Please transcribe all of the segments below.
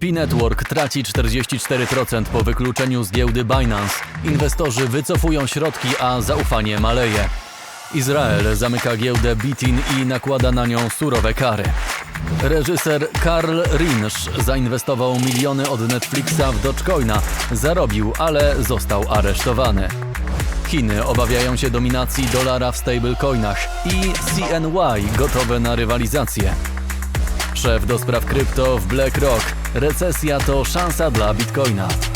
P-Network traci 44% po wykluczeniu z giełdy Binance. Inwestorzy wycofują środki, a zaufanie maleje. Izrael zamyka giełdę Bitin i nakłada na nią surowe kary. Reżyser Karl Rinsch zainwestował miliony od Netflixa w Dogecoina. Zarobił, ale został aresztowany. Chiny obawiają się dominacji dolara w stablecoinach i CNY gotowe na rywalizację. Szef do spraw krypto w BlackRock. Recesja to szansa dla Bitcoina.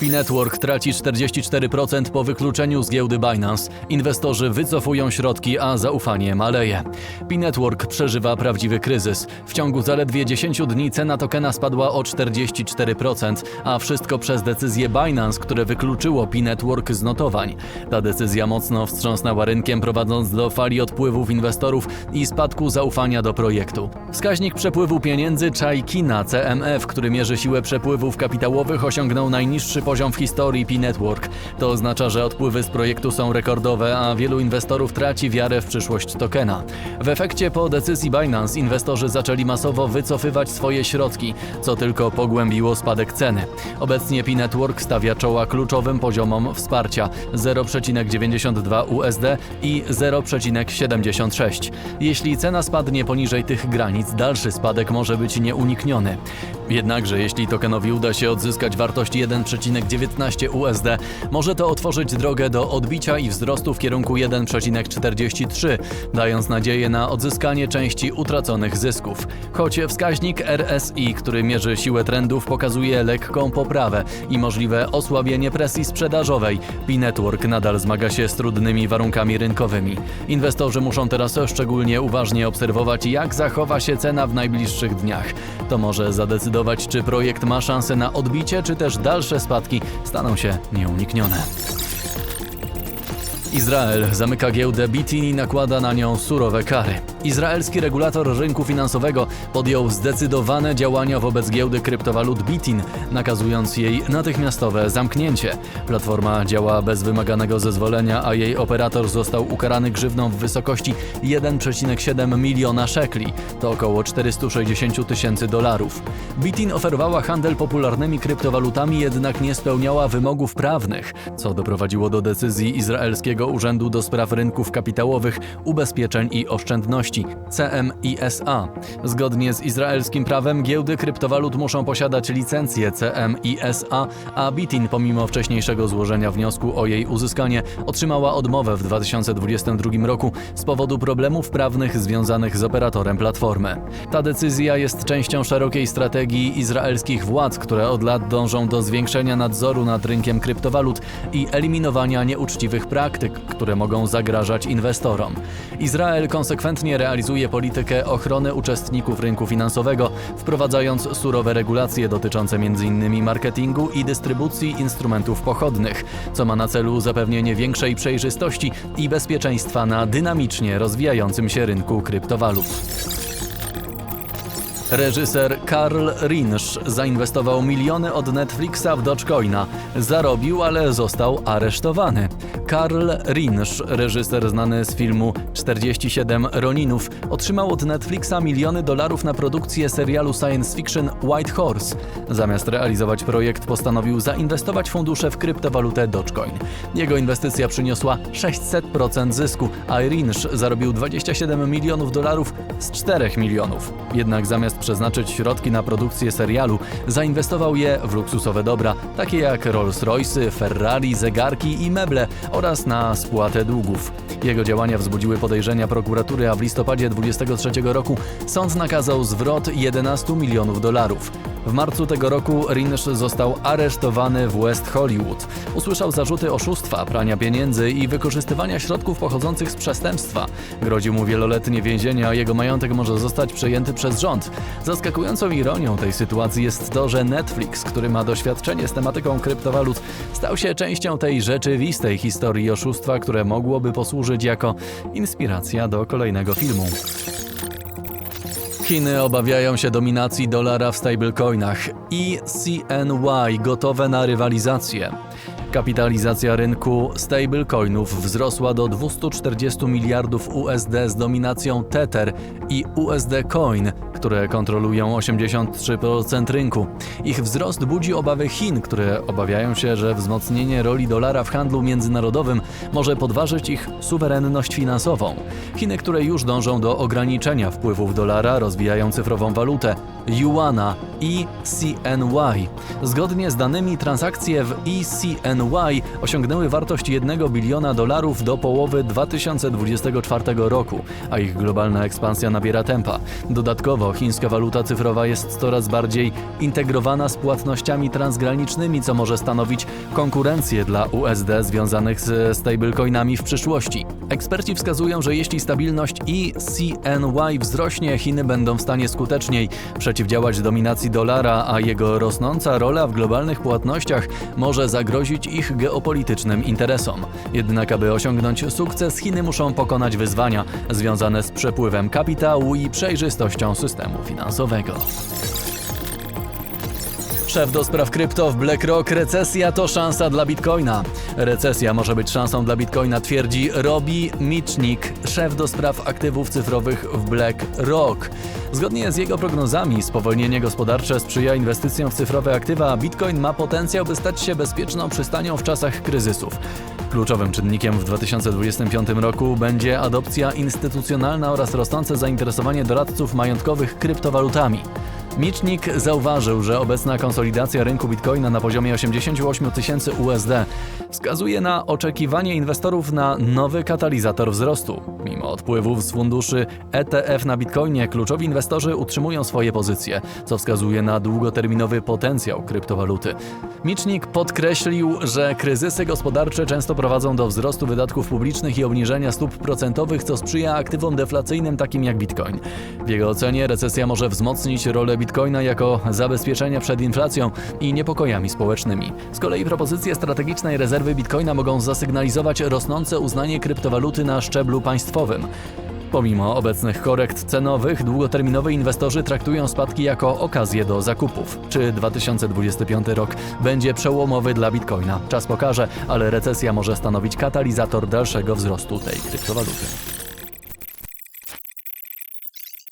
P-Network traci 44% po wykluczeniu z giełdy Binance. Inwestorzy wycofują środki, a zaufanie maleje. P-Network przeżywa prawdziwy kryzys. W ciągu zaledwie 10 dni cena tokena spadła o 44%, a wszystko przez decyzję Binance, które wykluczyło P-Network z notowań. Ta decyzja mocno wstrząsnęła rynkiem, prowadząc do fali odpływów inwestorów i spadku zaufania do projektu. Wskaźnik przepływu pieniędzy Chai-Kina CMF, który mierzy siłę przepływów kapitałowych, osiągnął najniższy poziom w historii P-Network. To oznacza, że odpływy z projektu są rekordowe, a wielu inwestorów traci wiarę w przyszłość tokena. W efekcie po decyzji Binance inwestorzy zaczęli masowo wycofywać swoje środki, co tylko pogłębiło spadek ceny. Obecnie P-Network stawia czoła kluczowym poziomom wsparcia 0,92 USD i 0,76. Jeśli cena spadnie poniżej tych granic, dalszy spadek może być nieunikniony. Jednakże jeśli tokenowi uda się odzyskać wartość 1,19 USD, może to otworzyć drogę do odbicia i wzrostu w kierunku 1,43, dając nadzieję na odzyskanie części utraconych zysków. Choć wskaźnik RSI, który mierzy siłę trendów, pokazuje lekką poprawę i możliwe osłabienie presji sprzedażowej, P-Network nadal zmaga się z trudnymi warunkami rynkowymi. Inwestorzy muszą teraz szczególnie uważnie obserwować, jak zachowa się cena w najbliższych dniach. To może zadecydować, czy projekt ma szansę na odbicie, czy też dalsze spadki staną się nieuniknione. Izrael zamyka giełdę Bitin i nakłada na nią surowe kary. Izraelski regulator rynku finansowego podjął zdecydowane działania wobec giełdy kryptowalut Bitin, nakazując jej natychmiastowe zamknięcie. Platforma działa bez wymaganego zezwolenia, a jej operator został ukarany grzywną w wysokości 1,7 miliona szekli, to około 460 tysięcy dolarów. Bitin oferowała handel popularnymi kryptowalutami, jednak nie spełniała wymogów prawnych, co doprowadziło do decyzji Izraelskiego Urzędu do Spraw Rynków Kapitałowych, Ubezpieczeń i Oszczędności CMISA. Zgodnie z izraelskim prawem giełdy kryptowalut muszą posiadać licencję CMISA, a Bitin pomimo wcześniejszego złożenia wniosku o jej uzyskanie otrzymała odmowę w 2022 roku z powodu problemów prawnych związanych z operatorem platformy. Ta decyzja jest częścią szerokiej strategii izraelskich władz, które od lat dążą do zwiększenia nadzoru nad rynkiem kryptowalut i eliminowania nieuczciwych praktyk, które mogą zagrażać inwestorom. Izrael konsekwentnie realizuje politykę ochrony uczestników rynku finansowego, wprowadzając surowe regulacje dotyczące m.in. marketingu i dystrybucji instrumentów pochodnych, co ma na celu zapewnienie większej przejrzystości i bezpieczeństwa na dynamicznie rozwijającym się rynku kryptowalut. Reżyser Karl Rinsch zainwestował miliony od Netflixa w Dogecoina. Zarobił, ale został aresztowany. Karl Rinsch, reżyser znany z filmu 47 Roninów, otrzymał od Netflixa miliony dolarów na produkcję serialu science fiction White Horse. Zamiast realizować projekt, postanowił zainwestować fundusze w kryptowalutę Dogecoin. Jego inwestycja przyniosła 600% zysku, a Rinsch zarobił 27 milionów dolarów z 4 milionów. Jednak zamiast przeznaczyć środki na produkcję serialu, zainwestował je w luksusowe dobra, takie jak Rolls-Royce, Ferrari, zegarki i meble oraz na spłatę długów. Jego działania wzbudziły podejrzenia prokuratury, a w listopadzie 23 roku sąd nakazał zwrot 11 milionów dolarów. W marcu tego roku Rinsz został aresztowany w West Hollywood. Usłyszał zarzuty oszustwa, prania pieniędzy i wykorzystywania środków pochodzących z przestępstwa. Grozi mu wieloletnie więzienie, a jego majątek może zostać przejęty przez rząd. Zaskakującą ironią tej sytuacji jest to, że Netflix, który ma doświadczenie z tematyką kryptowalut, stał się częścią tej rzeczywistej historii oszustwa, które mogłoby posłużyć jako inspiracja do kolejnego filmu. Chiny obawiają się dominacji dolara w stablecoinach i CNY gotowe na rywalizację. Kapitalizacja rynku stablecoinów wzrosła do 240 miliardów USD z dominacją Tether i USD Coin, które kontrolują 83% rynku. Ich wzrost budzi obawy Chin, które obawiają się, że wzmocnienie roli dolara w handlu międzynarodowym może podważyć ich suwerenność finansową. Chiny, które już dążą do ograniczenia wpływów dolara, rozwijają cyfrową walutę Yuana i CNY. Zgodnie z danymi transakcje w ECNY osiągnęły wartość 1 biliona dolarów do połowy 2024 roku, a ich globalna ekspansja nabiera tempa. Dodatkowo chińska waluta cyfrowa jest coraz bardziej integrowana z płatnościami transgranicznymi, co może stanowić konkurencję dla USD związanych z stablecoinami w przyszłości. Eksperci wskazują, że jeśli stabilność ECNY wzrośnie, Chiny będą w stanie skuteczniej przeciwdziałać dominacji dolara, a jego rosnąca rola w globalnych płatnościach może zagrozić ich geopolitycznym interesom. Jednak aby osiągnąć sukces, Chiny muszą pokonać wyzwania związane z przepływem kapitału i przejrzystością systemu finansowego. Szef do spraw krypto w BlackRock. Recesja to szansa dla Bitcoina. Recesja może być szansą dla Bitcoina, twierdzi Robi Micznik, szef do spraw aktywów cyfrowych w BlackRock. Zgodnie z jego prognozami, spowolnienie gospodarcze sprzyja inwestycjom w cyfrowe aktywa, a Bitcoin ma potencjał, by stać się bezpieczną przystanią w czasach kryzysów. Kluczowym czynnikiem w 2025 roku będzie adopcja instytucjonalna oraz rosnące zainteresowanie doradców majątkowych kryptowalutami. Micznik zauważył, że obecna konsolidacja rynku bitcoina na poziomie 88 tysięcy USD wskazuje na oczekiwanie inwestorów na nowy katalizator wzrostu. Mimo odpływów z funduszy ETF na bitcoinie, kluczowi inwestorzy utrzymują swoje pozycje, co wskazuje na długoterminowy potencjał kryptowaluty. Micznik podkreślił, że kryzysy gospodarcze często prowadzą do wzrostu wydatków publicznych i obniżenia stóp procentowych, co sprzyja aktywom deflacyjnym takim jak bitcoin. W jego ocenie recesja może wzmocnić rolę bitcoina jako zabezpieczenia przed inflacją i niepokojami społecznymi. Z kolei propozycje strategicznej rezerwy bitcoina mogą zasygnalizować rosnące uznanie kryptowaluty na szczeblu państwowym. Pomimo obecnych korekt cenowych, długoterminowi inwestorzy traktują spadki jako okazję do zakupów. Czy 2025 rok będzie przełomowy dla bitcoina? Czas pokaże, ale recesja może stanowić katalizator dalszego wzrostu tej kryptowaluty.